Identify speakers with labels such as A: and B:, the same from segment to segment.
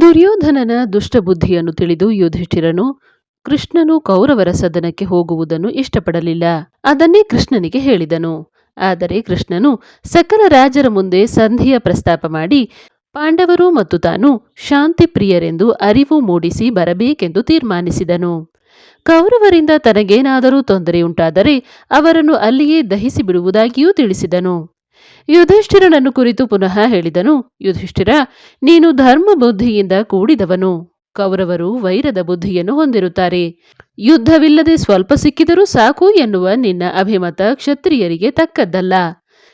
A: ದುರ್ಯೋಧನನ ದುಷ್ಟಬುದ್ಧಿಯನ್ನು ತಿಳಿದು ಯುಧಿಷ್ಠಿರನು, ಕೃಷ್ಣನು ಕೌರವರ ಸದನಕ್ಕೆ ಹೋಗುವುದನ್ನು ಇಷ್ಟಪಡಲಿಲ್ಲ. ಅದನ್ನೇ ಕೃಷ್ಣನಿಗೆ ಹೇಳಿದನು. ಆದರೆ ಕೃಷ್ಣನು ಸಕಲ ರಾಜರ ಮುಂದೆ ಸಂಧಿಯ ಪ್ರಸ್ತಾಪ ಮಾಡಿ, ಪಾಂಡವರು ಮತ್ತು ತಾನು ಶಾಂತಿ ಪ್ರಿಯರೆಂದು ಅರಿವು ಮೂಡಿಸಿ ಬರಬೇಕೆಂದು ತೀರ್ಮಾನಿಸಿದನು. ಕೌರವರಿಂದ ತನಗೇನಾದರೂ ತೊಂದರೆಯುಂಟಾದರೆ ಅವರನ್ನು ಅಲ್ಲಿಯೇ ದಹಿಸಿ ಬಿಡುವುದಾಗಿಯೂ ತಿಳಿಸಿದನು. ಯುಧಿಷ್ಠಿರನನ್ನು ಕುರಿತು ಪುನಃ ಹೇಳಿದನು, ಯುಧಿಷ್ಠಿರ, ನೀನು ಧರ್ಮ ಬುದ್ಧಿಯಿಂದ ಕೂಡಿದವನು. ಕೌರವರು ವೈರದ ಬುದ್ಧಿಯನ್ನು ಹೊಂದಿರುತ್ತಾರೆ. ಯುದ್ಧವಿಲ್ಲದೆ ಸ್ವಲ್ಪ ಸಿಕ್ಕಿದರೂ ಸಾಕು ಎನ್ನುವ ನಿನ್ನ ಅಭಿಮತ ಕ್ಷತ್ರಿಯರಿಗೆ ತಕ್ಕದ್ದಲ್ಲ.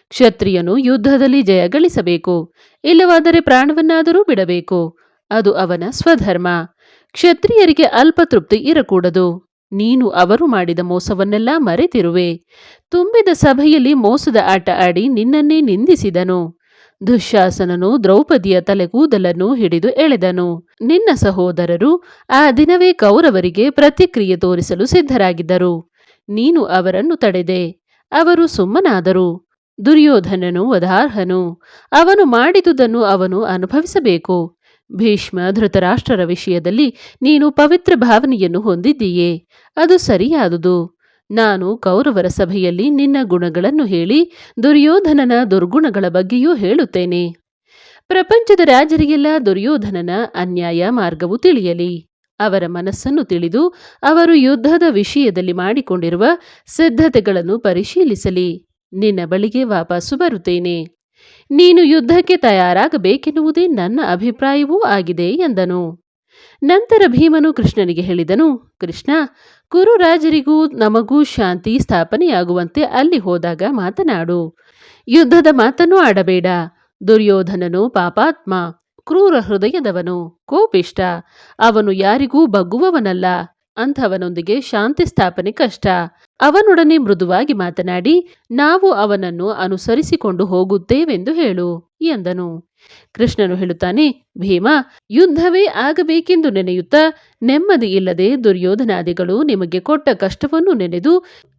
A: ಕ್ಷತ್ರಿಯನು ಯುದ್ಧದಲ್ಲಿ ಜಯ ಗಳಿಸಬೇಕು. ಇಲ್ಲವಾದರೆ ಪ್ರಾಣವನ್ನಾದರೂ ಬಿಡಬೇಕು. ಅದು ಅವನ ಸ್ವಧರ್ಮ. ಕ್ಷತ್ರಿಯರಿಗೆ ಅಲ್ಪ ತೃಪ್ತಿ ಇರಕೂಡದು. ನೀನು ಅವರು ಮಾಡಿದ ಮೋಸವನ್ನೆಲ್ಲ ಮರೆತಿರುವೆ. ತುಂಬಿದ ಸಭೆಯಲ್ಲಿ ಮೋಸದ ಆಟ ಆಡಿ ನಿನ್ನನ್ನೇ ನಿಂದಿಸಿದನು. ದುಶ್ಯಾಸನನು ದ್ರೌಪದಿಯ ತಲೆಗೂದಲನ್ನು ಹಿಡಿದು ಎಳೆದನು. ನಿನ್ನ ಸಹೋದರರು ಆ ದಿನವೇ ಕೌರವರಿಗೆ ಪ್ರತಿಕ್ರಿಯೆ ತೋರಿಸಲು ಸಿದ್ಧರಾಗಿದ್ದರು. ನೀನು ಅವರನ್ನು ತಡೆದೆ. ಅವರು ಸುಮ್ಮನಾದರು. ದುರ್ಯೋಧನನು ವಧಾರ್ಹನು. ಅವನು ಮಾಡಿದುದನ್ನು ಅವನು ಅನುಭವಿಸಬೇಕು. ಭೀಷ್ಮ ಧೃತರಾಷ್ಟ್ರರ ವಿಷಯದಲ್ಲಿ ನೀನು ಪವಿತ್ರ ಭಾವನೆಯನ್ನು ಹೊಂದಿದ್ದೀಯೇ, ಅದು ಸರಿಯಾದುದು. ನಾನು ಕೌರವರ ಸಭೆಯಲ್ಲಿ ನಿನ್ನ ಗುಣಗಳನ್ನು ಹೇಳಿ ದುರ್ಯೋಧನನ ದುರ್ಗುಣಗಳ ಬಗ್ಗೆಯೂ ಹೇಳುತ್ತೇನೆ. ಪ್ರಪಂಚದ ರಾಜರಿಗೆಲ್ಲ ದುರ್ಯೋಧನನ ಅನ್ಯಾಯ ಮಾರ್ಗವು ತಿಳಿಯಲಿ. ಅವರ ಮನಸ್ಸನ್ನು ತಿಳಿದು ಅವರು ಯುದ್ಧದ ವಿಷಯದಲ್ಲಿ ಮಾಡಿಕೊಂಡಿರುವ ಸಿದ್ಧತೆಗಳನ್ನು ಪರಿಶೀಲಿಸಲಿ. ನಿನ್ನ ಬಳಿಗೆ ವಾಪಸ್ಸು ಬರುತ್ತೇನೆ. ನೀನು ಯುದ್ಧಕ್ಕೆ ತಯಾರಾಗಬೇಕೆನ್ನುವುದೇ ನನ್ನ ಅಭಿಪ್ರಾಯವೂ ಆಗಿದೆ ಎಂದನು. ನಂತರ ಭೀಮನು ಕೃಷ್ಣನಿಗೆ ಹೇಳಿದನು, ಕೃಷ್ಣ ಕುರುರಾಜರಿಗೂ ನಮಗೂ ಶಾಂತಿ ಸ್ಥಾಪನೆಯಾಗುವಂತೆ ಅಲ್ಲಿ ಹೋದಾಗ ಮಾತನಾಡು. ಯುದ್ಧದ ಮಾತನ್ನು ಆಡಬೇಡ. ದುರ್ಯೋಧನನು ಪಾಪಾತ್ಮ, ಕ್ರೂರ ಹೃದಯದವನು, ಕೋಪಿಷ್ಟ. ಅವನು ಯಾರಿಗೂ ಬಗ್ಗುವವನಲ್ಲ. ಅಂಥವನೊಂದಿಗೆ ಶಾಂತಿ ಸ್ಥಾಪನೆ ಕಷ್ಟ. ಅವನೊಡನೆ ಮೃದುವಾಗಿ ಮಾತನಾಡಿ, ನಾವು ಅವನನ್ನು ಅನುಸರಿಸಿಕೊಂಡು ಹೋಗುತ್ತೇವೆಂದು ಹೇಳು, ಎಂದನು. ಕೃಷ್ಣನು ಹೇಳುತ್ತಾನೆ, ಭೀಮ, ಯುದ್ಧವೇ ಆಗಬೇಕೆಂದು ನೆನೆಯುತ್ತಾ, ನೆಮ್ಮದಿ ಇಲ್ಲದೆ ದುರ್ಯೋಧನಾದಿಗಳು ನಿಮಗೆ ಕೊಟ್ಟ ಕಷ್ಟವನ್ನು ನೆನೆದು,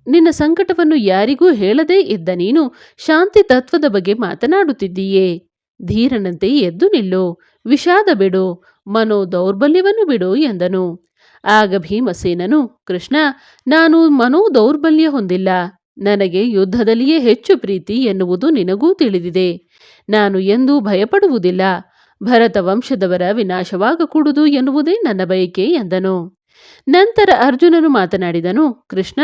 A: ನಿನ್ನ ಸಂಕಟವನ್ನು ಯಾರಿಗೂ ಹೇಳದೇ ಇದ್ದ ನೀನು ಶಾಂತಿ ತತ್ವದ ಬಗ್ಗೆ ಮಾತನಾಡುತ್ತಿದ್ದೀಯೇ. ಧೀರನಂತೆ ಎದ್ದು ನಿಲ್ಲು, ವಿಷಾದ ಬಿಡು ಮನೋ ದೌರ್ಬಲ್ಯವನ್ನು ಬಿಡು, ಎಂದನು. ಆಗ ಭೀಮಸೇನನು, ಕೃಷ್ಣ, ನಾನು ಮನೋ ದೌರ್ಬಲ್ಯ ಹೊಂದಿಲ್ಲ. ನನಗೆ ಯುದ್ಧದಲ್ಲಿಯೇ ಹೆಚ್ಚು ಪ್ರೀತಿ ಎನ್ನುವುದು ನಿನಗೂ ತಿಳಿದಿದೆ. ನಾನು ಎಂದೂ ಭಯಪಡುವುದಿಲ್ಲ. ಭರತ ವಂಶದವರ ವಿನಾಶವಾಗಕೂಡುದು ಎನ್ನುವುದೇ ನನ್ನ ಬಯಕೆ ಎಂದನು. ನಂತರ ಅರ್ಜುನನು ಮಾತನಾಡಿದನು, ಕೃಷ್ಣ,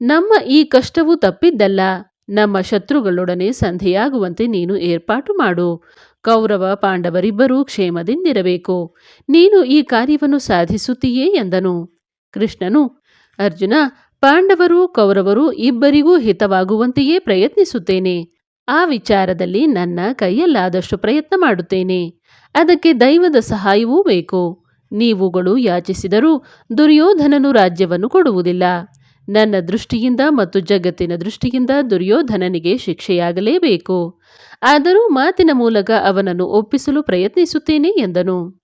A: ನಮ್ಮ ಈ ಕಷ್ಟವು ತಪ್ಪಿದ್ದಲ್ಲ. ನಮ್ಮ ಶತ್ರುಗಳೊಡನೆ ಸಂಧಿಯಾಗುವಂತೆ ನೀನು ಏರ್ಪಾಟು ಮಾಡು. ಕೌರವ ಪಾಂಡವರಿಬ್ಬರೂ ಕ್ಷೇಮದಿಂದಿರಬೇಕು. ನೀನು ಈ ಕಾರ್ಯವನ್ನು ಸಾಧಿಸುತ್ತೀಯೇ ಎಂದನು. ಕೃಷ್ಣನು, ಅರ್ಜುನ, ಪಾಂಡವರು, ಕೌರವರು ಇಬ್ಬರಿಗೂ ಹಿತವಾಗುವಂತೆಯೇ ಪ್ರಯತ್ನಿಸುತ್ತೇನೆ. ಆ ವಿಚಾರದಲ್ಲಿ ನನ್ನ ಕೈಯಲ್ಲಾದಷ್ಟು ಪ್ರಯತ್ನ ಮಾಡುತ್ತೇನೆ. ಅದಕ್ಕೆ ದೈವದ ಸಹಾಯವೂ ಬೇಕು. ನೀವುಗಳು ಯಾಚಿಸಿದರೂ ದುರ್ಯೋಧನನು ರಾಜ್ಯವನ್ನು ಕೊಡುವುದಿಲ್ಲ. ನನ್ನ ದೃಷ್ಟಿಯಿಂದ ಮತ್ತು ಜಗತ್ತಿನ ದೃಷ್ಟಿಯಿಂದ ದುರ್ಯೋಧನನಿಗೆ ಶಿಕ್ಷೆಯಾಗಲೇಬೇಕು. ಆದರೂ ಮಾತಿನ ಮೂಲಕ ಅವನನ್ನು ಒಪ್ಪಿಸಲು ಪ್ರಯತ್ನಿಸುತ್ತೇನೆ ಎಂದನು.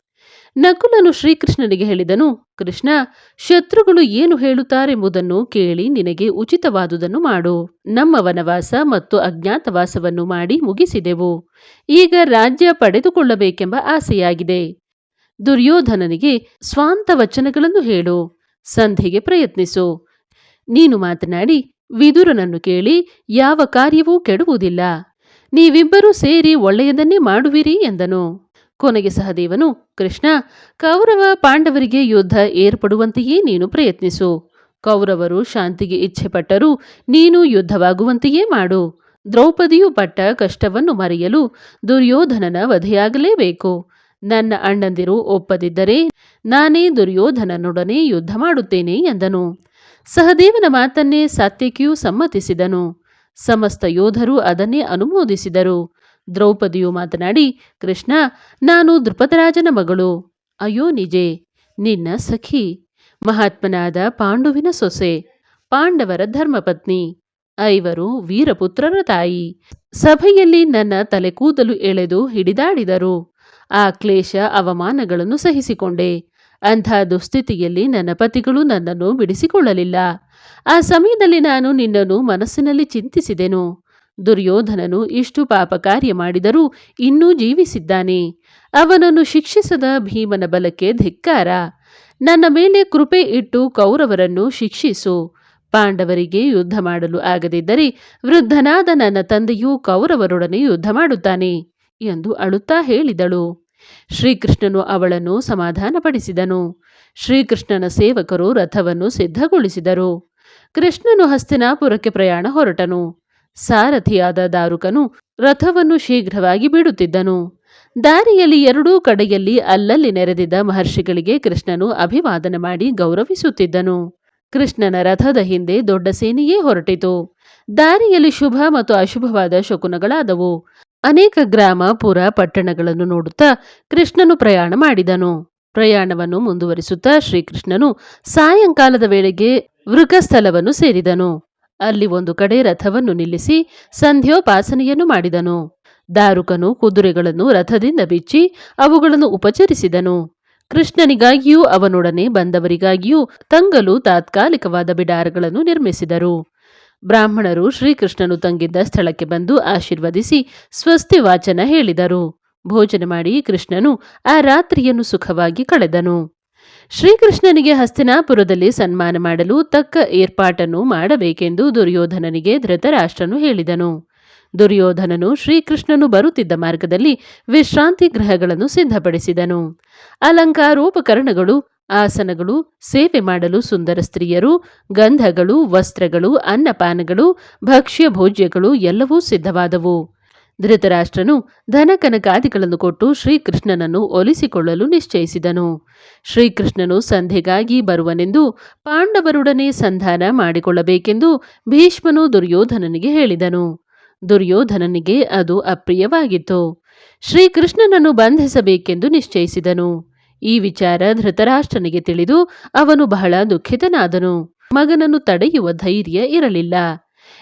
A: ನಕುಲನು ಶ್ರೀಕೃಷ್ಣನಿಗೆ ಹೇಳಿದನು, ಕೃಷ್ಣ, ಶತ್ರುಗಳು ಏನು ಹೇಳುತ್ತಾರೆಂಬುದನ್ನು ಕೇಳಿ ನಿನಗೆ ಉಚಿತವಾದುದನ್ನು ಮಾಡು. ನಮ್ಮ ವನವಾಸ ಮತ್ತು ಅಜ್ಞಾತವಾಸವನ್ನು ಮಾಡಿ ಮುಗಿಸಿದೆವು. ಈಗ ರಾಜ್ಯ ಪಡೆದುಕೊಳ್ಳಬೇಕೆಂಬ ಆಸೆಯಾಗಿದೆ. ದುರ್ಯೋಧನನಿಗೆ ಸ್ವಾಂತ ವಚನಗಳನ್ನು ಹೇಳು. ಸಂಧಿಗೆ ಪ್ರಯತ್ನಿಸು. ನೀನು ಮಾತನಾಡಿ, ವಿದುರನನ್ನು ಕೇಳಿ ಯಾವ ಕಾರ್ಯವೂ ಕೆಡುವುದಿಲ್ಲ. ನೀವಿಬ್ಬರೂ ಸೇರಿ ಒಳ್ಳೆಯದನ್ನೇ ಮಾಡುವಿರಿ ಎಂದನು. ಕೊನೆಗೆ ಸಹದೇವನು, ಕೃಷ್ಣ, ಕೌರವ ಪಾಂಡವರಿಗೆ ಯುದ್ಧ ಏರ್ಪಡುವಂತೆಯೇ ನೀನು ಪ್ರಯತ್ನಿಸು. ಕೌರವರು ಶಾಂತಿಗೆ ಇಚ್ಛೆ ಪಟ್ಟರೂ ನೀನು ಯುದ್ಧವಾಗುವಂತೆಯೇ ಮಾಡು. ದ್ರೌಪದಿಯು ಪಟ್ಟ ಕಷ್ಟವನ್ನು ಮರೆಯಲು ದುರ್ಯೋಧನನ ವಧೆಯಾಗಲೇಬೇಕು. ನನ್ನ ಅಣ್ಣಂದಿರು ಒಪ್ಪದಿದ್ದರೆ ನಾನೇ ದುರ್ಯೋಧನನೊಡನೆ ಯುದ್ಧ ಮಾಡುತ್ತೇನೆ ಎಂದನು. ಸಹದೇವನ ಮಾತನ್ನೇ ಸಾತ್ಯಕಿಯು ಸಮ್ಮತಿಸಿದನು. ಸಮಸ್ತ ಯೋಧರು ಅದನ್ನೇ ಅನುಮೋದಿಸಿದರು. ದ್ರೌಪದಿಯು ಮಾತನಾಡಿ, ಕೃಷ್ಣ, ನಾನು ದೃಪದರಾಜನ ಮಗಳು. ಅಯ್ಯೋ ನಿಜೆ, ನಿನ್ನ ಸಖಿ. ಮಹಾತ್ಮನಾದ ಪಾಂಡುವಿನ ಸೊಸೆ, ಪಾಂಡವರ ಧರ್ಮಪತ್ನಿ, ಐವರು ವೀರಪುತ್ರರ ತಾಯಿ. ಸಭೆಯಲ್ಲಿ ನನ್ನ ತಲೆ ಕೂದಲು ಎಳೆದು ಹಿಡಿದಾಡಿದರು. ಆ ಕ್ಲೇಶ ಅವಮಾನಗಳನ್ನು ಸಹಿಸಿಕೊಂಡೆ. ಅಂಥ ದುಸ್ಥಿತಿಯಲ್ಲಿ ನನ್ನ ಪತಿಗಳು ನನ್ನನ್ನು ಬಿಡಿಸಿಕೊಳ್ಳಲಿಲ್ಲ. ಆ ಸಮಯದಲ್ಲಿ ನಾನು ನಿನ್ನನ್ನು ಮನಸ್ಸಿನಲ್ಲಿ ಚಿಂತಿಸಿದೆನು. ದುರ್ಯೋಧನನು ಇಷ್ಟು ಪಾಪ ಕಾರ್ಯ ಮಾಡಿದರೂ ಇನ್ನೂ ಜೀವಿಸಿದ್ದಾನೆ. ಅವನನ್ನು ಶಿಕ್ಷಿಸದ ಭೀಮನ ಬಲಕ್ಕೆ ಧಿಕ್ಕಾರ. ನನ್ನ ಮೇಲೆ ಕೃಪೆ ಇಟ್ಟು ಕೌರವರನ್ನು ಶಿಕ್ಷಿಸು. ಪಾಂಡವರಿಗೆ ಯುದ್ಧ ಮಾಡಲು ಆಗದಿದ್ದರೆ ವೃದ್ಧನಾದ ನನ್ನ ತಂದೆಯು ಕೌರವರೊಡನೆ ಯುದ್ಧ ಮಾಡುತ್ತಾನೆ ಎಂದು ಅಳುತ್ತಾ ಹೇಳಿದಳು. ಶ್ರೀಕೃಷ್ಣನು ಅವಳನ್ನು ಸಮಾಧಾನಪಡಿಸಿದನು. ಶ್ರೀಕೃಷ್ಣನ ಸೇವಕರು ರಥವನ್ನು ಸಿದ್ಧಗೊಳಿಸಿದರು. ಕೃಷ್ಣನು ಹಸ್ತಿನಾಪುರಕ್ಕೆ ಪ್ರಯಾಣ ಹೊರಟನು. ಸಾರಥಿಯಾದ ದಾರುಕನು ರಥವನ್ನು ಶೀಘ್ರವಾಗಿ ಬಿಡುತ್ತಿದ್ದನು. ದಾರಿಯಲ್ಲಿ ಎರಡೂ ಕಡೆಯಲ್ಲಿ ಅಲ್ಲಲ್ಲಿ ನೆರೆದಿದ್ದ ಮಹರ್ಷಿಗಳಿಗೆ ಕೃಷ್ಣನು ಅಭಿವಾದನ ಮಾಡಿ ಗೌರವಿಸುತ್ತಿದ್ದನು. ಕೃಷ್ಣನ ರಥದ ಹಿಂದೆ ದೊಡ್ಡ ಸೇನೆಯೇ ಹೊರಟಿತು. ದಾರಿಯಲ್ಲಿ ಶುಭ ಮತ್ತು ಅಶುಭವಾದ ಶಕುನಗಳಾದವು. ಅನೇಕ ಗ್ರಾಮ, ಪುರ ಪಟ್ಟಣಗಳನ್ನು ನೋಡುತ್ತಾ ಕೃಷ್ಣನು ಪ್ರಯಾಣ ಮಾಡಿದನು. ಪ್ರಯಾಣವನ್ನು ಮುಂದುವರಿಸುತ್ತಾ ಶ್ರೀಕೃಷ್ಣನು ಸಾಯಂಕಾಲದ ವೇಳೆಗೆ ವೃಗಸ್ಥಲವನ್ನು ಸೇರಿದನು. ಅಲ್ಲಿ ಒಂದು ಕಡೆ ರಥವನ್ನು ನಿಲ್ಲಿಸಿ ಸಂಧ್ಯೋಪಾಸನೆಯನ್ನು ಮಾಡಿದನು. ದಾರುಕನು ಕುದುರೆಗಳನ್ನು ರಥದಿಂದ ಬಿಚ್ಚಿ ಅವುಗಳನ್ನು ಉಪಚರಿಸಿದನು. ಕೃಷ್ಣನಿಗಾಗಿಯೂ ಅವನೊಡನೆ ಬಂದವರಿಗಾಗಿಯೂ ತಂಗಲು ತಾತ್ಕಾಲಿಕವಾದ ಬಿಡಾರಗಳನ್ನು ನಿರ್ಮಿಸಿದರು. ಬ್ರಾಹ್ಮಣರು ಶ್ರೀಕೃಷ್ಣನು ತಂಗಿದ್ದ ಸ್ಥಳಕ್ಕೆ ಬಂದು ಆಶೀರ್ವದಿಸಿ ಸ್ವಸ್ತಿ ವಾಚನ ಹೇಳಿದರು. ಭೋಜನ ಮಾಡಿ ಕೃಷ್ಣನು ಆ ರಾತ್ರಿಯನ್ನು ಸುಖವಾಗಿ ಕಳೆದನು. ಶ್ರೀಕೃಷ್ಣನಿಗೆ ಹಸ್ತಿನಾಪುರದಲ್ಲಿ ಸನ್ಮಾನ ಮಾಡಲು ತಕ್ಕ ಏರ್ಪಾಟನ್ನು ಮಾಡಬೇಕೆಂದು ದುರ್ಯೋಧನನಿಗೆ ಧೃತರಾಷ್ಟ್ರನು ಹೇಳಿದನು. ದುರ್ಯೋಧನನು ಶ್ರೀಕೃಷ್ಣನು ಬರುತ್ತಿದ್ದ ಮಾರ್ಗದಲ್ಲಿ ವಿಶ್ರಾಂತಿ ಗೃಹಗಳನ್ನು ಸಿದ್ಧಪಡಿಸಿದನು. ಅಲಂಕಾರೋಪಕರಣಗಳು ಆಸನಗಳು, ಸೇವೆ ಮಾಡಲು ಸುಂದರ ಸ್ತ್ರೀಯರು, ಗಂಧಗಳು, ವಸ್ತ್ರಗಳು, ಅನ್ನಪಾನಗಳು, ಭಕ್ಷ್ಯ ಭೋಜ್ಯಗಳು ಎಲ್ಲವೂ ಸಿದ್ಧವಾದವು. ಧೃತರಾಷ್ಟ್ರನು ಧನಕನಕಾದಿಗಳನ್ನು ಕೊಟ್ಟು ಶ್ರೀಕೃಷ್ಣನನ್ನು ಒಲಿಸಿಕೊಳ್ಳಲು ನಿಶ್ಚಯಿಸಿದನು. ಶ್ರೀಕೃಷ್ಣನು ಸಂಧೆಗಾಗಿ ಬರುವನೆಂದು ಪಾಂಡವರೊಡನೆ ಸಂಧಾನ ಮಾಡಿಕೊಳ್ಳಬೇಕೆಂದು ಭೀಷ್ಮನು ದುರ್ಯೋಧನನಿಗೆ ಹೇಳಿದನು. ದುರ್ಯೋಧನನಿಗೆ ಅದು ಅಪ್ರಿಯವಾಗಿತ್ತು. ಶ್ರೀಕೃಷ್ಣನನ್ನು ಬಂಧಿಸಬೇಕೆಂದು ನಿಶ್ಚಯಿಸಿದನು. ಈ ವಿಚಾರ ಧೃತರಾಷ್ಟ್ರನಿಗೆ ತಿಳಿದು ಅವನು ಬಹಳ ದುಃಖಿತನಾದನು. ಮಗನನ್ನು ತಡೆಯುವ ಧೈರ್ಯ ಇರಲಿಲ್ಲ.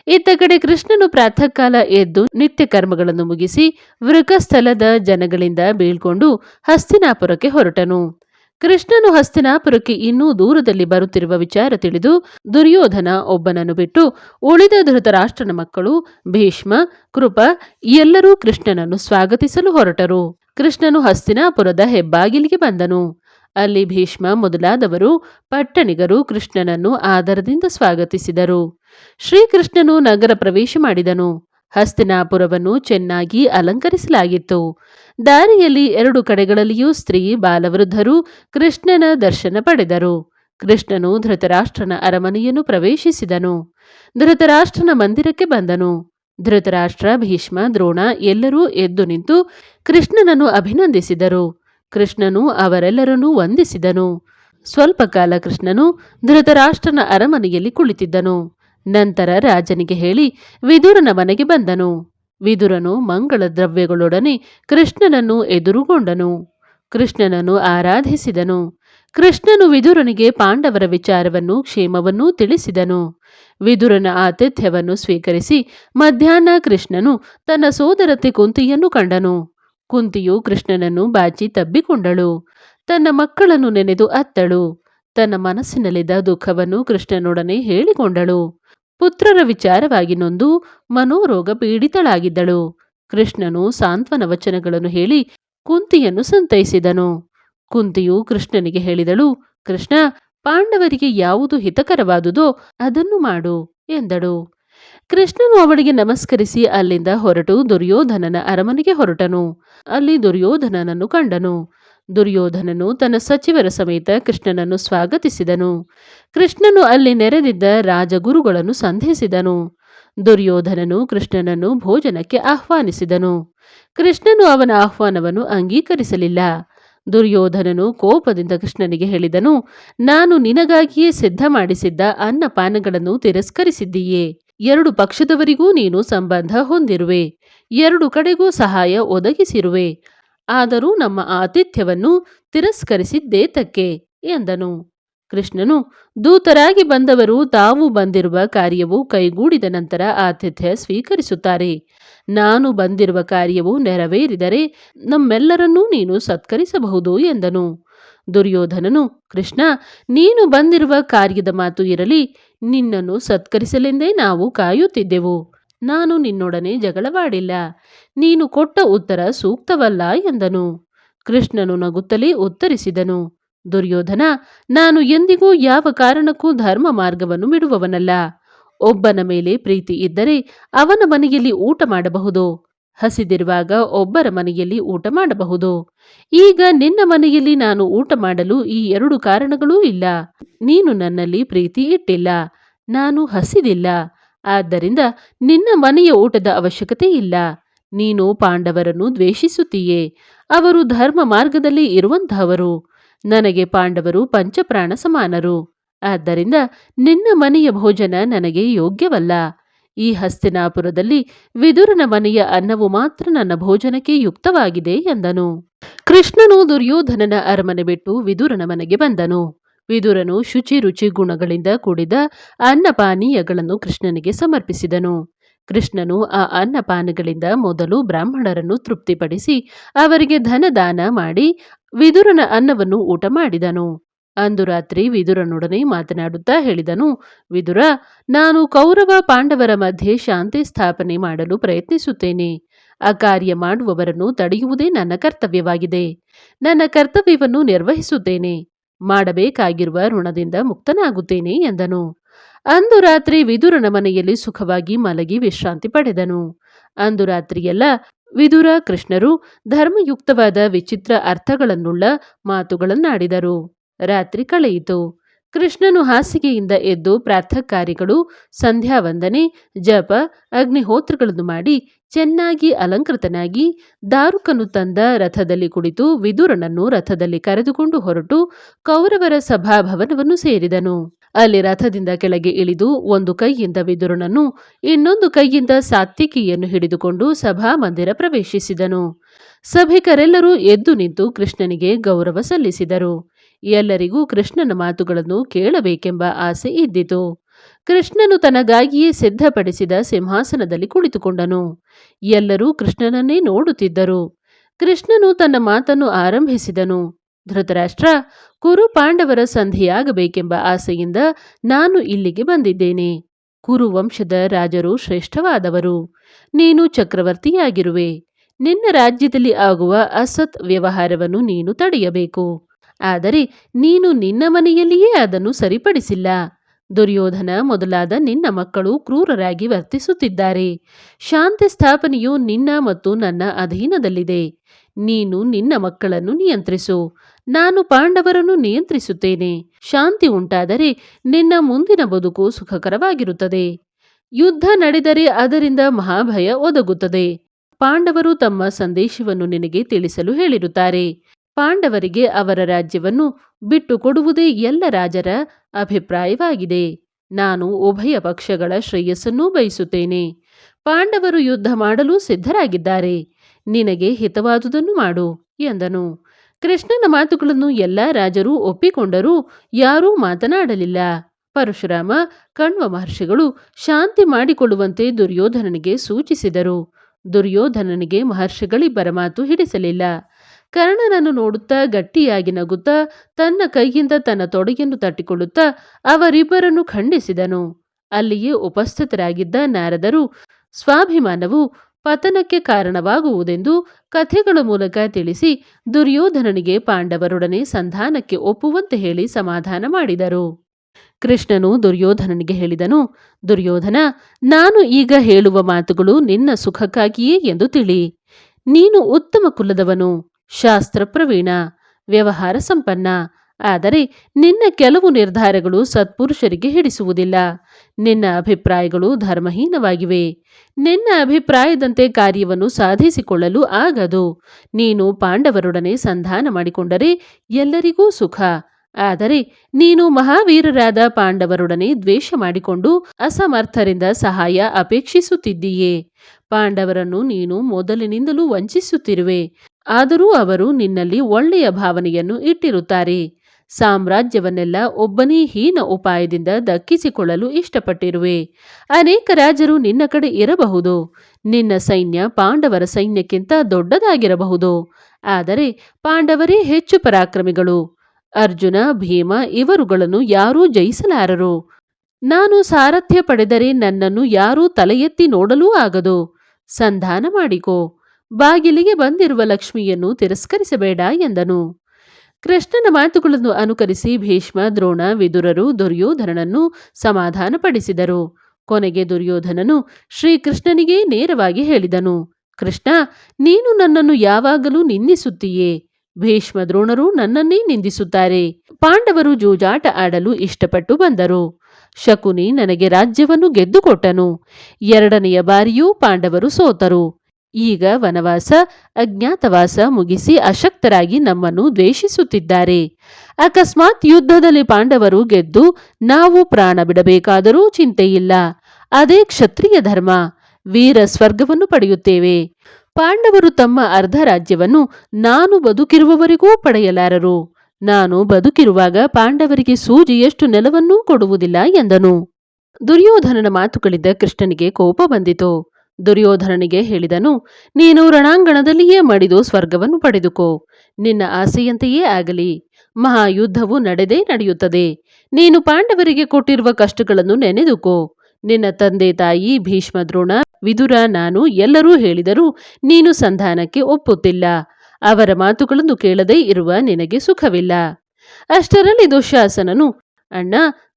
A: ಇತ್ತ ಕಡೆ ಕೃಷ್ಣನು ಪ್ರಾತಃ ಕಾಲ ಎದ್ದು ನಿತ್ಯ ಕರ್ಮಗಳನ್ನು ಮುಗಿಸಿ ವೃಕಸ್ಥಲದ ಜನಗಳಿಂದ ಬೀಳ್ಕೊಂಡು ಹಸ್ತಿನಾಪುರಕ್ಕೆ ಹೊರಟನು. ಕೃಷ್ಣನು ಹಸ್ತಿನಾಪುರಕ್ಕೆ ಇನ್ನೂ ದೂರದಲ್ಲಿ ಬರುತ್ತಿರುವ ವಿಚಾರ ತಿಳಿದು ದುರ್ಯೋಧನ ಒಬ್ಬನನ್ನು ಬಿಟ್ಟು ಉಳಿದ ಧೃತರಾಷ್ಟ್ರನ ಮಕ್ಕಳು ಭೀಷ್ಮ, ಕೃಪ ಎಲ್ಲರೂ ಕೃಷ್ಣನನ್ನು ಸ್ವಾಗತಿಸಲು ಹೊರಟರು. ಕೃಷ್ಣನು ಹಸ್ತಿನಾಪುರದ ಹೆಬ್ಬಾಗಿಲಿಗೆ ಬಂದನು. ಅಲ್ಲಿ ಭೀಷ್ಮ ಮೊದಲಾದವರು ಪಟ್ಟಣಿಗರು ಕೃಷ್ಣನನ್ನು ಆದರದಿಂದ ಸ್ವಾಗತಿಸಿದರು. ಶ್ರೀಕೃಷ್ಣನು ನಗರ ಪ್ರವೇಶ ಮಾಡಿದನು. ಹಸ್ತಿನಾಪುರವನ್ನು ಚೆನ್ನಾಗಿ ಅಲಂಕರಿಸಲಾಗಿತ್ತು. ದಾರಿಯಲ್ಲಿ ಎರಡು ಕಡೆಗಳಲ್ಲಿಯೂ ಸ್ತ್ರೀ ಬಾಲವೃದ್ಧರು ಕೃಷ್ಣನ ದರ್ಶನ ಪಡೆದರು. ಕೃಷ್ಣನು ಧೃತರಾಷ್ಟ್ರನ ಅರಮನೆಯನ್ನು ಪ್ರವೇಶಿಸಿದನು. ಧೃತರಾಷ್ಟ್ರನ ಮಂದಿರಕ್ಕೆ ಬಂದನು. ಧೃತರಾಷ್ಟ್ರ, ಭೀಷ್ಮ, ದ್ರೋಣ ಎಲ್ಲರೂ ಎದ್ದು ನಿಂತು ಕೃಷ್ಣನನ್ನು ಅಭಿನಂದಿಸಿದರು. ಕೃಷ್ಣನು ಅವರೆಲ್ಲರನ್ನೂ ವಂದಿಸಿದನು. ಸ್ವಲ್ಪ ಕಾಲ ಕೃಷ್ಣನು ಧೃತರಾಷ್ಟ್ರನ ಅರಮನೆಯಲ್ಲಿ ಕುಳಿತಿದ್ದನು. ನಂತರ ರಾಜನಿಗೆ ಹೇಳಿ ವಿದುರನ ಮನೆಗೆ ಬಂದನು. ವಿದುರನು ಮಂಗಳ ದ್ರವ್ಯಗಳೊಡನೆ ಕೃಷ್ಣನನ್ನು ಎದುರುಗೊಂಡನು. ಕೃಷ್ಣನನ್ನು ಆರಾಧಿಸಿದನು. ಕೃಷ್ಣನು ವಿದುರನಿಗೆ ಪಾಂಡವರ ವಿಚಾರವನ್ನು ಕ್ಷೇಮವನ್ನೂ ತಿಳಿಸಿದನು. ವಿದುರನ ಆತಿಥ್ಯವನ್ನು ಸ್ವೀಕರಿಸಿ ಮಧ್ಯಾಹ್ನ ಕೃಷ್ಣನು ತನ್ನ ಸೋದರತೆ ಕುಂತಿಯನ್ನು ಕಂಡನು. ಕುಂತಿಯು ಕೃಷ್ಣನನ್ನು ಬಾಚಿ ತಬ್ಬಿಕೊಂಡಳು. ತನ್ನ ಮಕ್ಕಳನ್ನು ನೆನೆದು ಅತ್ತಳು. ತನ್ನ ಮನಸ್ಸಿನಲ್ಲಿದ್ದ ದುಃಖವನ್ನು ಕೃಷ್ಣನೊಡನೆ ಹೇಳಿಕೊಂಡಳು. ಪುತ್ರರ ವಿಚಾರವಾಗಿ ನೊಂದು ಮನೋರೋಗ ಪೀಡಿತಳಾಗಿದ್ದಳು. ಕೃಷ್ಣನು ಸಾಂತ್ವನ ವಚನಗಳನ್ನು ಹೇಳಿ ಕುಂತಿಯನ್ನು ಸಂತೈಸಿದನು. ಕುಂತಿಯು ಕೃಷ್ಣನಿಗೆ ಹೇಳಿದಳು, ಕೃಷ್ಣ, ಪಾಂಡವರಿಗೆ ಯಾವುದು ಹಿತಕರವಾದುದೋ ಅದನ್ನು ಮಾಡು ಎಂದಳು. ಕೃಷ್ಣನು ಅವಳಿಗೆ ನಮಸ್ಕರಿಸಿ ಅಲ್ಲಿಂದ ಹೊರಟು ದುರ್ಯೋಧನನ ಅರಮನೆಗೆ ಹೊರಟನು. ಅಲ್ಲಿ ದುರ್ಯೋಧನನನ್ನು ಕಂಡನು. ದುರ್ಯೋಧನನು ತನ್ನ ಸಚಿವರ ಸಮೇತ ಕೃಷ್ಣನನ್ನು ಸ್ವಾಗತಿಸಿದನು. ಕೃಷ್ಣನು ಅಲ್ಲಿ ನೆರೆದಿದ್ದ ರಾಜಗುರುಗಳನ್ನು ಸಂಧಿಸಿದನು. ದುರ್ಯೋಧನನು ಕೃಷ್ಣನನ್ನು ಭೋಜನಕ್ಕೆ ಆಹ್ವಾನಿಸಿದನು. ಕೃಷ್ಣನು ಅವನ ಆಹ್ವಾನವನ್ನು ಅಂಗೀಕರಿಸಲಿಲ್ಲ. ದುರ್ಯೋಧನನು ಕೋಪದಿಂದ ಕೃಷ್ಣನಿಗೆ ಹೇಳಿದನು, ನಾನು ನಿನಗಾಗಿಯೇ ಸಿದ್ಧ ಮಾಡಿಸಿದ್ದ ಅನ್ನಪಾನಗಳನ್ನು ತಿರಸ್ಕರಿಸಿದ್ದೀಯೇ. ಎರಡು ಪಕ್ಷದವರಿಗೂ ನೀನು ಸಂಬಂಧ ಹೊಂದಿರುವೆ, ಎರಡು ಕಡೆಗೂ ಸಹಾಯ ಒದಗಿಸಿರುವೆ, ಆದರೂ ನಮ್ಮ ಆತಿಥ್ಯವನ್ನು ತಿರಸ್ಕರಿಸಿದ್ದೇತಕ್ಕೆ ಎಂದನು. ಕೃಷ್ಣನು, ದೂತರಾಗಿ ಬಂದವರು ತಾವು ಬಂದಿರುವ ಕಾರ್ಯವು ಕೈಗೂಡಿದ ನಂತರ ಆತಿಥ್ಯ ಸ್ವೀಕರಿಸುತ್ತಾರೆ ನಾನು ಬಂದಿರುವ ಕಾರ್ಯವು ನೆರವೇರಿದರೆ ನಮ್ಮೆಲ್ಲರನ್ನೂ ನೀನು ಸತ್ಕರಿಸಬಹುದು ಎಂದನು. ದುರ್ಯೋಧನನು, ಕೃಷ್ಣ, ನೀನು ಬಂದಿರುವ ಕಾರ್ಯದ ಮಾತು ಇರಲಿ, ನಿನ್ನನ್ನು ಸತ್ಕರಿಸಲೆಂದೇ ನಾವು ಕಾಯುತ್ತಿದ್ದೆವು. ನಾನು ನಿನ್ನೊಡನೆ ಜಗಳವಾಡಿಲ್ಲ, ನೀನು ಕೊಟ್ಟ ಉತ್ತರ ಸೂಕ್ತವಲ್ಲ ಎಂದನು. ಕೃಷ್ಣನು ನಗುತ್ತಲೇ ಉತ್ತರಿಸಿದನು, ದುರ್ಯೋಧನ, ನಾನು ಎಂದಿಗೂ ಯಾವ ಕಾರಣಕ್ಕೂ ಧರ್ಮ ಮಾರ್ಗವನ್ನು ಬಿಡುವವನಲ್ಲ. ಒಬ್ಬನ ಮೇಲೆ ಪ್ರೀತಿ ಇದ್ದರೆ ಅವನ ಮನೆಯಲ್ಲಿ ಊಟ ಮಾಡಬಹುದು. ಹಸಿದಿರುವಾಗ ಒಬ್ಬರ ಮನೆಯಲ್ಲಿ ಊಟ ಮಾಡಬಹುದು. ಈಗ ನಿನ್ನ ಮನೆಯಲ್ಲಿ ನಾನು ಊಟ ಮಾಡಲು ಈ ಎರಡು ಕಾರಣಗಳೂ ಇಲ್ಲ. ನೀನು ನನ್ನಲ್ಲಿ ಪ್ರೀತಿ ಇಟ್ಟಿಲ್ಲ. ನಾನು ಹಸಿದಿಲ್ಲ. ಆದ್ದರಿಂದ ನಿನ್ನ ಮನೆಯ ಊಟದ ಅವಶ್ಯಕತೆ ಇಲ್ಲ. ನೀನು ಪಾಂಡವರನ್ನು ದ್ವೇಷಿಸುತ್ತೀಯೇ. ಅವರು ಧರ್ಮ ಮಾರ್ಗದಲ್ಲಿ ಇರುವಂತಹವರು. ನನಗೆ ಪಾಂಡವರು ಪಂಚಪ್ರಾಣ ಸಮಾನರು. ಆದ್ದರಿಂದ ನಿನ್ನ ಮನೆಯ ಭೋಜನ ನನಗೆ ಯೋಗ್ಯವಲ್ಲ. ಈ ಹಸ್ತಿನಾಪುರದಲ್ಲಿ ವಿದುರನ ಮನೆಯ ಅನ್ನವು ಮಾತ್ರ ನನ್ನ ಭೋಜನಕ್ಕೆ ಯುಕ್ತವಾಗಿದೆ ಎಂದನು. ಕೃಷ್ಣನು ದುರ್ಯೋಧನನ ಅರಮನೆ ಬಿಟ್ಟು ವಿದುರನ ಮನೆಗೆ ಬಂದನು. ವಿದುರನು ಶುಚಿ ರುಚಿ ಗುಣಗಳಿಂದ ಕೂಡಿದ ಅನ್ನಪಾನೀಯಗಳನ್ನು ಕೃಷ್ಣನಿಗೆ ಸಮರ್ಪಿಸಿದನು. ಕೃಷ್ಣನು ಆ ಅನ್ನಪಾನಗಳಿಂದ ಮೊದಲು ಬ್ರಾಹ್ಮಣರನ್ನು ತೃಪ್ತಿಪಡಿಸಿ ಅವರಿಗೆ ಧನದಾನ ಮಾಡಿ ವಿದುರನ ಅನ್ನವನ್ನು ಊಟ ಮಾಡಿದನು ಅಂದು ರಾತ್ರಿ ವಿದುರನೊಡನೆ ಮಾತನಾಡುತ್ತಾ ಹೇಳಿದನು, ವಿದುರ, ನಾನು ಕೌರವ ಪಾಂಡವರ ಮಧ್ಯೆ ಶಾಂತಿ ಸ್ಥಾಪನೆ ಮಾಡಲು ಪ್ರಯತ್ನಿಸುತ್ತೇನೆ. ಆ ಕಾರ್ಯ ಮಾಡುವವರನ್ನು ತಡೆಯುವುದೇ ನನ್ನ ಕರ್ತವ್ಯವಾಗಿದೆ. ನನ್ನ ಕರ್ತವ್ಯವನ್ನು ನಿರ್ವಹಿಸುತ್ತೇನೆ. ಮಾಡಬೇಕಾಗಿರುವ ಋಣದಿಂದ ಮುಕ್ತನಾಗುತ್ತೇನೆ, ಎಂದನು. ಅಂದು ರಾತ್ರಿ ವಿದುರನ ಮನೆಯಲ್ಲಿ ಸುಖವಾಗಿ ಮಲಗಿ ವಿಶ್ರಾಂತಿ ಪಡೆದನು. ಅಂದು ರಾತ್ರಿಯೆಲ್ಲ ವಿದುರ, ಕೃಷ್ಣರು ಧರ್ಮಯುಕ್ತವಾದ ವಿಚಿತ್ರ ಅರ್ಥಗಳನ್ನುಳ್ಳ ಮಾತುಗಳನ್ನಾಡಿದರು. ರಾತ್ರಿ ಕಳೆಯಿತು. ಕೃಷ್ಣನು ಹಾಸಿಗೆಯಿಂದ ಎದ್ದು ಪ್ರಾರ್ಥಕಾರಿಗಳು ಸಂಧ್ಯಾ ವಂದನೆ ಜಪ, ಅಗ್ನಿಹೋತ್ರಗಳನ್ನು ಮಾಡಿ ಚೆನ್ನಾಗಿ ಅಲಂಕೃತನಾಗಿ ದಾರುಕನು ತಂದ ರಥದಲ್ಲಿ ಕುಳಿತು ವಿದುರನನ್ನು ರಥದಲ್ಲಿ ಕರೆದುಕೊಂಡು ಹೊರಟು ಕೌರವರ ಸಭಾಭವನವನ್ನು ಸೇರಿದನು. ಅಲ್ಲಿ ರಥದಿಂದ ಕೆಳಗೆ ಇಳಿದು ಒಂದು ಕೈಯಿಂದ ವಿದುರನನ್ನು, ಇನ್ನೊಂದು ಕೈಯಿಂದ ಸಾತ್ವಿಕಿಯನ್ನು ಹಿಡಿದುಕೊಂಡು ಸಭಾಮಂದಿರ ಪ್ರವೇಶಿಸಿದನು. ಸಭಿಕರೆಲ್ಲರೂ ಎದ್ದು ನಿಂತು ಕೃಷ್ಣನಿಗೆ ಗೌರವ ಸಲ್ಲಿಸಿದರು. ಎಲ್ಲರಿಗೂ ಕೃಷ್ಣನ ಮಾತುಗಳನ್ನು ಕೇಳಬೇಕೆಂಬ ಆಸೆ ಇದ್ದಿತು. ಕೃಷ್ಣನು ತನಗಾಗಿಯೇ ಸಿದ್ಧಪಡಿಸಿದ ಸಿಂಹಾಸನದಲ್ಲಿ ಕುಳಿತುಕೊಂಡನು. ಎಲ್ಲರೂ ಕೃಷ್ಣನನ್ನೇ ನೋಡುತ್ತಿದ್ದರು. ಕೃಷ್ಣನು ತನ್ನ ಮಾತನ್ನು ಆರಂಭಿಸಿದನು. ಧೃತರಾಷ್ಟ್ರ, ಕುರು ಪಾಂಡವರ ಸಂಧಿಯಾಗಬೇಕೆಂಬ ಆಸೆಯಿಂದ ನಾನು ಇಲ್ಲಿಗೆ ಬಂದಿದ್ದೇನೆ. ಕುರು ವಂಶದ ರಾಜರು ಶ್ರೇಷ್ಠವಾದವರು. ನೀನು ಚಕ್ರವರ್ತಿಯಾಗಿರುವೆ. ನಿನ್ನ ರಾಜ್ಯದಲ್ಲಿ ಆಗುವ ಅಸತ್ ವ್ಯವಹಾರವನ್ನು ನೀನು ತಡೆಯಬೇಕು. ಆದರೆ ನೀನು ನಿನ್ನ ಮನೆಯಲ್ಲಿಯೇ ಅದನ್ನು ಸರಿಪಡಿಸಿಲ್ಲ. ದುರ್ಯೋಧನ ಮೊದಲಾದ ನಿನ್ನ ಮಕ್ಕಳು ಕ್ರೂರರಾಗಿ ವರ್ತಿಸುತ್ತಿದ್ದಾರೆ. ಶಾಂತಿ ಸ್ಥಾಪನೆಯು ನಿನ್ನ ಮತ್ತು ನನ್ನ ಅಧೀನದಲ್ಲಿದೆ. ನೀನು ನಿನ್ನ ಮಕ್ಕಳನ್ನು ನಿಯಂತ್ರಿಸು. ನಾನು ಪಾಂಡವರನ್ನು ನಿಯಂತ್ರಿಸುತ್ತೇನೆ. ಶಾಂತಿ ಉಂಟಾದರೆ ನಿನ್ನ ಮುಂದಿನ ಬದುಕು ಸುಖಕರವಾಗಿರುತ್ತದೆ. ಯುದ್ಧ ನಡೆದರೆ ಅದರಿಂದ ಮಹಾಭಯ ಒದಗುತ್ತದೆ. ಪಾಂಡವರು ತಮ್ಮ ಸಂದೇಶವನ್ನು ನಿನಗೆ ತಿಳಿಸಲು ಹೇಳಿರುತ್ತಾರೆ. ಪಾಂಡವರಿಗೆ ಅವರ ರಾಜ್ಯವನ್ನು ಬಿಟ್ಟು ಕೊಡುವುದೇ ಎಲ್ಲ ರಾಜರ ಅಭಿಪ್ರಾಯವಾಗಿದೆ. ನಾನು ಉಭಯ ಪಕ್ಷಗಳ ಶ್ರೇಯಸ್ಸನ್ನೂ ಬಯಸುತ್ತೇನೆ. ಪಾಂಡವರು ಯುದ್ಧ ಮಾಡಲು ಸಿದ್ಧರಾಗಿದ್ದಾರೆ. ನಿನಗೆ ಹಿತವಾದುದನ್ನು ಮಾಡು, ಎಂದನು. ಕೃಷ್ಣನ ಮಾತುಗಳನ್ನು ಎಲ್ಲ ರಾಜರು ಒಪ್ಪಿಕೊಂಡರೂ ಯಾರೂ ಮಾತನಾಡಲಿಲ್ಲ. ಪರಶುರಾಮ, ಕಣ್ವ ಮಹರ್ಷಿಗಳು ಶಾಂತಿ ಮಾಡಿಕೊಳ್ಳುವಂತೆ ದುರ್ಯೋಧನನಿಗೆ ಸೂಚಿಸಿದರು. ದುರ್ಯೋಧನನಿಗೆ ಮಹರ್ಷಿಗಳಿಬ್ಬರ ಮಾತು ಹಿಡಿಸಲಿಲ್ಲ. ಕರ್ಣನನ್ನು ನೋಡುತ್ತಾ ಗಟ್ಟಿಯಾಗಿ ನಗುತ್ತಾ ತನ್ನ ಕೈಯಿಂದ ತನ್ನ ತೊಡೆಯನ್ನು ತಟ್ಟಿಕೊಳ್ಳುತ್ತಾ ಅವರಿಬ್ಬರನ್ನು ಖಂಡಿಸಿದನು. ಅಲ್ಲಿಯೇ ಉಪಸ್ಥಿತರಾಗಿದ್ದ ನಾರದರು, ಸ್ವಾಭಿಮಾನವು ಪತನಕ್ಕೆ ಕಾರಣವಾಗುವುದೆಂದು ಕಥೆಗಳ ಮೂಲಕ ತಿಳಿಸಿ ದುರ್ಯೋಧನನಿಗೆ ಪಾಂಡವರೊಡನೆ ಸಂಧಾನಕ್ಕೆ ಒಪ್ಪುವಂತೆ ಹೇಳಿ ಸಮಾಧಾನ ಮಾಡಿದರು. ಕೃಷ್ಣನು ದುರ್ಯೋಧನನಿಗೆ ಹೇಳಿದನು, ದುರ್ಯೋಧನ, ನಾನು ಈಗ ಹೇಳುವ ಮಾತುಗಳು ನಿನ್ನ ಸುಖಕ್ಕಾಗಿಯೇ ಎಂದು ತಿಳಿ. ನೀನು ಉತ್ತಮ ಕುಲದವನು. ಶಾಸ್ತ್ರ ಪ್ರವೀಣ, ವ್ಯವಹಾರ ಸಂಪನ್ನ. ಆದರೆ ನಿನ್ನ ಕೆಲವು ನಿರ್ಧಾರಗಳು ಸತ್ಪುರುಷರಿಗೆ ಹಿಡಿಸುವುದಿಲ್ಲ. ನಿನ್ನ ಅಭಿಪ್ರಾಯಗಳು ಧರ್ಮಹೀನವಾಗಿವೆ. ನಿನ್ನ ಅಭಿಪ್ರಾಯದಂತೆ ಕಾರ್ಯವನ್ನು ಸಾಧಿಸಿಕೊಳ್ಳಲು ಆಗದು. ನೀನು ಪಾಂಡವರೊಡನೆ ಸಂಧಾನ ಮಾಡಿಕೊಂಡರೆ ಎಲ್ಲರಿಗೂ ಸುಖ. ಆದರೆ ನೀನು ಮಹಾವೀರರಾದ ಪಾಂಡವರೊಡನೆ ದ್ವೇಷ ಮಾಡಿಕೊಂಡು ಅಸಮರ್ಥರಿಂದ ಸಹಾಯ ಅಪೇಕ್ಷಿಸುತ್ತಿದ್ದೀಯೇ. ಪಾಂಡವರನ್ನು ನೀನು ಮೊದಲಿನಿಂದಲೂ ವಂಚಿಸುತ್ತಿರುವೆ. ಆದರೂ ಅವರು ನಿನ್ನಲ್ಲಿ ಒಳ್ಳೆಯ ಭಾವನೆಯನ್ನು ಇಟ್ಟಿರುತ್ತಾರೆ. ಸಾಮ್ರಾಜ್ಯವನ್ನೆಲ್ಲ ಒಬ್ಬನೇ ಹೀನ ಉಪಾಯದಿಂದ ದಕ್ಕಿಸಿಕೊಳ್ಳಲು ಇಷ್ಟಪಟ್ಟಿರುವೆ. ಅನೇಕ ರಾಜರು ನಿನ್ನ ಕಡೆ ಇರಬಹುದು. ನಿನ್ನ ಸೈನ್ಯ ಪಾಂಡವರ ಸೈನ್ಯಕ್ಕಿಂತ ದೊಡ್ಡದಾಗಿರಬಹುದು. ಆದರೆ ಪಾಂಡವರೇ ಹೆಚ್ಚು ಪರಾಕ್ರಮಿಗಳು. ಅರ್ಜುನ, ಭೀಮ ಇವರುಗಳನ್ನು ಯಾರೂ ಜಯಿಸಲಾರರು. ನಾನು ಸಾರಥ್ಯ ಪಡೆದರೆ ನನ್ನನ್ನು ಯಾರೂ ತಲೆ ಎತ್ತಿ ನೋಡಲೂ ಆಗದು. ಸಂಧಾನ ಮಾಡಿಕೋ. ಬಾಗಿಲಿಗೆ ಬಂದಿರುವ ಲಕ್ಷ್ಮಿಯನ್ನು ತಿರಸ್ಕರಿಸಬೇಡ ಎಂದನು. ಕೃಷ್ಣನ ಮಾತುಗಳನ್ನು ಅನುಕರಿಸಿ ಭೀಷ್ಮ, ದ್ರೋಣ, ವಿದುರರು, ದುರ್ಯೋಧನನನ್ನು ಸಮಾಧಾನಪಡಿಸಿದರು. ಕೊನೆಗೆ ದುರ್ಯೋಧನನು ಶ್ರೀಕೃಷ್ಣನಿಗೆ ನೇರವಾಗಿ ಹೇಳಿದನು, ಕೃಷ್ಣ, ನೀನು ನನ್ನನ್ನು ಯಾವಾಗಲೂ ನಿಂದಿಸುತ್ತೀಯೇ? ಭೀಷ್ಮ, ದ್ರೋಣರು ನನ್ನನ್ನೇ ನಿಂದಿಸುತ್ತಾರೆ. ಪಾಂಡವರು ಜೂಜಾಟ ಆಡಲು ಇಷ್ಟಪಟ್ಟು ಬಂದರು. ಶಕುನಿ ನನಗೆ ರಾಜ್ಯವನ್ನು ಗೆದ್ದುಕೊಟ್ಟನು. ಎರಡನೆಯ ಬಾರಿಯೂ ಪಾಂಡವರು ಸೋತರು. ಈಗ ವನವಾಸ, ಅಜ್ಞಾತವಾಸ ಮುಗಿಸಿ ಅಶಕ್ತರಾಗಿ ನಮ್ಮನ್ನು ದ್ವೇಷಿಸುತ್ತಿದ್ದಾರೆ. ಅಕಸ್ಮಾತ್ ಯುದ್ಧದಲ್ಲಿ ಪಾಂಡವರು ಗೆದ್ದು ನಾವು ಪ್ರಾಣ ಬಿಡಬೇಕಾದರೂ ಚಿಂತೆಯಿಲ್ಲ. ಅದೇ ಕ್ಷತ್ರಿಯ ಧರ್ಮ, ವೀರ ಸ್ವರ್ಗವನ್ನು ಪಡೆಯುತ್ತೇವೆ. ಪಾಂಡವರು ತಮ್ಮ ಅರ್ಧ ರಾಜ್ಯವನ್ನು ನಾನು ಬದುಕಿರುವವರೆಗೂ ಪಡೆಯಲಾರರು. ನಾನು ಬದುಕಿರುವಾಗ ಪಾಂಡವರಿಗೆ ಸೂಜಿ ಎಷ್ಟು ನೆಲವನ್ನೂ ಕೊಡುವುದಿಲ್ಲ ಎಂದನು. ದುರ್ಯೋಧನನ ಮಾತುಗಳಿದ್ದ ಕೃಷ್ಣನಿಗೆ ಕೋಪ ಬಂದಿತು. ದುರ್ಯೋಧನನಿಗೆ ಹೇಳಿದನು, ನೀನು ರಣಾಂಗಣದಲ್ಲಿಯೇ ಮಡಿದು ಸ್ವರ್ಗವನ್ನು ಪಡೆದುಕೋ. ನಿನ್ನ ಆಸೆಯಂತೆಯೇ ಆಗಲಿ. ಮಹಾಯುದ್ಧವು ನಡೆದೇ ನಡೆಯುತ್ತದೆ. ನೀನು ಪಾಂಡವರಿಗೆ ಕೊಟ್ಟಿರುವ ಕಷ್ಟಗಳನ್ನು ನೆನೆದುಕೋ. ನಿನ್ನ ತಂದೆ ತಾಯಿ ಭೀಷ್ಮ ದ್ರೋಣ ವಿದುರ ನಾನು ಎಲ್ಲರೂ ಹೇಳಿದರೂ ನೀನು ಸಂಧಾನಕ್ಕೆ ಒಪ್ಪುತ್ತಿಲ್ಲ. ಅವರ ಮಾತುಗಳನ್ನು ಕೇಳದೇ ಇರುವ ನಿನಗೆ ಸುಖವಿಲ್ಲ. ಅಷ್ಟರಲ್ಲಿ ದುಶಾಸನನು ಅಣ್ಣ,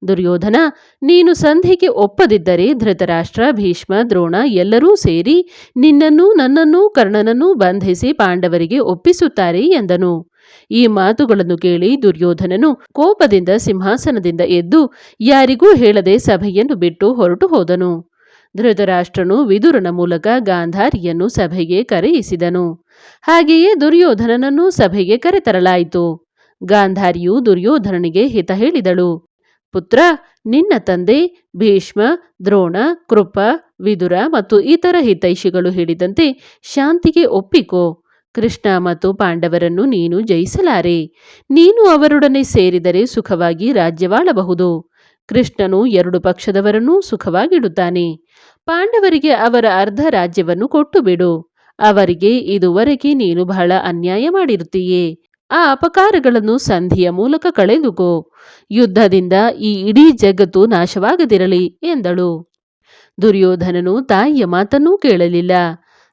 A: ದುರ್ಯೋಧನ, ನೀನು ಸಂಧಿಗೆ ಒಪ್ಪದಿದ್ದರೆ ಧೃತರಾಷ್ಟ್ರ, ಭೀಷ್ಮ, ದ್ರೋಣ ಎಲ್ಲರೂ ಸೇರಿ ನಿನ್ನನ್ನೂ ನನ್ನನ್ನೂ ಕರ್ಣನನ್ನೂ ಬಂಧಿಸಿ ಪಾಂಡವರಿಗೆ ಒಪ್ಪಿಸುತ್ತಾರೆ ಎಂದನು. ಈ ಮಾತುಗಳನ್ನು ಕೇಳಿ ದುರ್ಯೋಧನನು ಕೋಪದಿಂದ ಸಿಂಹಾಸನದಿಂದ ಎದ್ದು ಯಾರಿಗೂ ಹೇಳದೆ ಸಭೆಯನ್ನು ಬಿಟ್ಟು ಹೊರಟು ಹೋದನು. ಧೃತರಾಷ್ಟ್ರನು ವಿದುರನ ಮೂಲಕ ಗಾಂಧಾರಿಯನ್ನು ಸಭೆಗೆ ಕರೆಯಿಸಿದನು. ಹಾಗೆಯೇ ದುರ್ಯೋಧನನನ್ನು ಸಭೆಗೆ ಕರೆತರಲಾಯಿತು. ಗಾಂಧಾರಿಯು ದುರ್ಯೋಧನನಿಗೆ ಹಿತ ಹೇಳಿದಳು. ಪುತ್ರ, ನಿನ್ನ ತಂದೆ, ಭೀಷ್ಮ, ದ್ರೋಣ, ಕೃಪ, ವಿದುರ ಮತ್ತು ಇತರ ಹಿತೈಷಿಗಳು ಹೇಳಿದಂತೆ ಶಾಂತಿಗೆ ಒಪ್ಪಿಕೋ. ಕೃಷ್ಣ ಮತ್ತು ಪಾಂಡವರನ್ನು ನೀನು ಜಯಿಸಲಾರೆ. ನೀನು ಅವರೊಡನೆ ಸೇರಿದರೆ ಸುಖವಾಗಿ ರಾಜ್ಯವಾಳಬಹುದು. ಕೃಷ್ಣನು ಎರಡು ಪಕ್ಷದವರನ್ನೂ ಸುಖವಾಗಿಡುತ್ತಾನೆ. ಪಾಂಡವರಿಗೆ ಅವರ ಅರ್ಧ ರಾಜ್ಯವನ್ನು ಕೊಟ್ಟು ಬಿಡು ಅವರಿಗೆ ಇದುವರೆಗೆ ನೀನು ಬಹಳ ಅನ್ಯಾಯ ಮಾಡಿರುತ್ತೀಯೇ. ಆ ಅಪಕಾರಗಳನ್ನು ಸಂಧಿಯ ಮೂಲಕ ಕಳೆದುಕೋ. ಯುದ್ಧದಿಂದ ಈ ಇಡೀ ಜಗತ್ತು ನಾಶವಾಗದಿರಲಿ ಎಂದಳು. ದುರ್ಯೋಧನನು ತಾಯಿಯ ಮಾತನ್ನೂ ಕೇಳಲಿಲ್ಲ.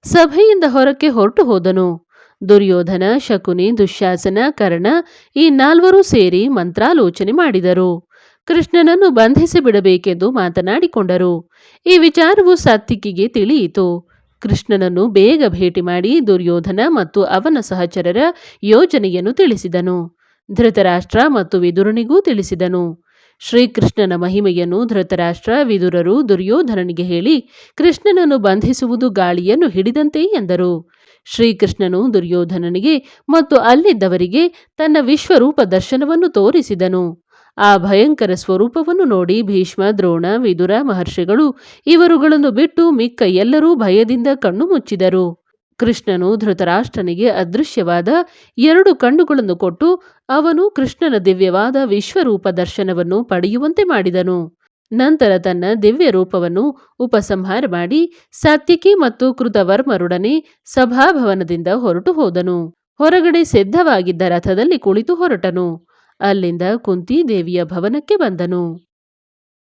A: ಸಭೆಯಿಂದ ಹೊರಕ್ಕೆ ಹೊರಟು ಹೋದನು. ದುರ್ಯೋಧನ, ಶಕುನಿ, ದುಶ್ಯಾಸನ, ಕರ್ಣ ಈ ನಾಲ್ವರು ಸೇರಿ ಮಂತ್ರಾಲೋಚನೆ ಮಾಡಿದರು. ಕೃಷ್ಣನನ್ನು ಬಂಧಿಸಿ ಬಿಡಬೇಕೆಂದು ಮಾತನಾಡಿಕೊಂಡರು. ಈ ವಿಚಾರವು ಸಾತ್ವಿಕಿಗೆ ತಿಳಿಯಿತು. ಕೃಷ್ಣನನ್ನು ಬೇಗ ಭೇಟಿ ಮಾಡಿ ದುರ್ಯೋಧನ ಮತ್ತು ಅವನ ಸಹಚರರ ಯೋಜನೆಯನ್ನು ತಿಳಿಸಿದನು. ಧೃತರಾಷ್ಟ್ರ ಮತ್ತು ವಿದುರನಿಗೂ ತಿಳಿಸಿದನು. ಶ್ರೀಕೃಷ್ಣನ ಮಹಿಮೆಯನ್ನು ಧೃತರಾಷ್ಟ್ರ, ವಿದುರರು ದುರ್ಯೋಧನನಿಗೆ ಹೇಳಿ, ಕೃಷ್ಣನನ್ನು ಬಂಧಿಸುವುದು ಗಾಳಿಯನ್ನು ಹಿಡಿದಂತೆ ಎಂದರು. ಶ್ರೀಕೃಷ್ಣನು ದುರ್ಯೋಧನನಿಗೆ ಮತ್ತು ಅಲ್ಲಿದ್ದವರಿಗೆ ತನ್ನ ವಿಶ್ವರೂಪ ದರ್ಶನವನ್ನು ತೋರಿಸಿದನು. ಆ ಭಯಂಕರ ಸ್ವರೂಪವನ್ನು ನೋಡಿ ಭೀಷ್ಮ, ದ್ರೋಣ, ವಿದುರ, ಮಹರ್ಷಿಗಳು ಇವರುಗಳನ್ನು ಬಿಟ್ಟು ಮಿಕ್ಕ ಎಲ್ಲರೂ ಭಯದಿಂದ ಕಣ್ಣು ಮುಚ್ಚಿದರು. ಕೃಷ್ಣನು ಧೃತರಾಷ್ಟ್ರನಿಗೆ ಅದೃಶ್ಯವಾದ ಎರಡು ಕಣ್ಣುಗಳನ್ನು ಕೊಟ್ಟು ಅವನು ಕೃಷ್ಣನ ದಿವ್ಯವಾದ ವಿಶ್ವರೂಪ ದರ್ಶನವನ್ನು ಪಡೆಯುವಂತೆ ಮಾಡಿದನು. ನಂತರ ತನ್ನ ದಿವ್ಯ ರೂಪವನ್ನು ಉಪಸಂಹಾರ ಮಾಡಿ ಸಾತ್ಯಕಿ ಮತ್ತು ಕೃತವರ್ಮರೊಡನೆ ಸಭಾಭವನದಿಂದ ಹೊರಟು ಹೋದನು. ಹೊರಗಡೆ ಸಿದ್ಧವಾಗಿದ್ದ ರಥದಲ್ಲಿ ಕುಳಿತು ಹೊರಟನು. ಅಲ್ಲಿಂದ ಕುಂತಿ ದೇವಿಯ ಭವನಕ್ಕೆ ಬಂದನು.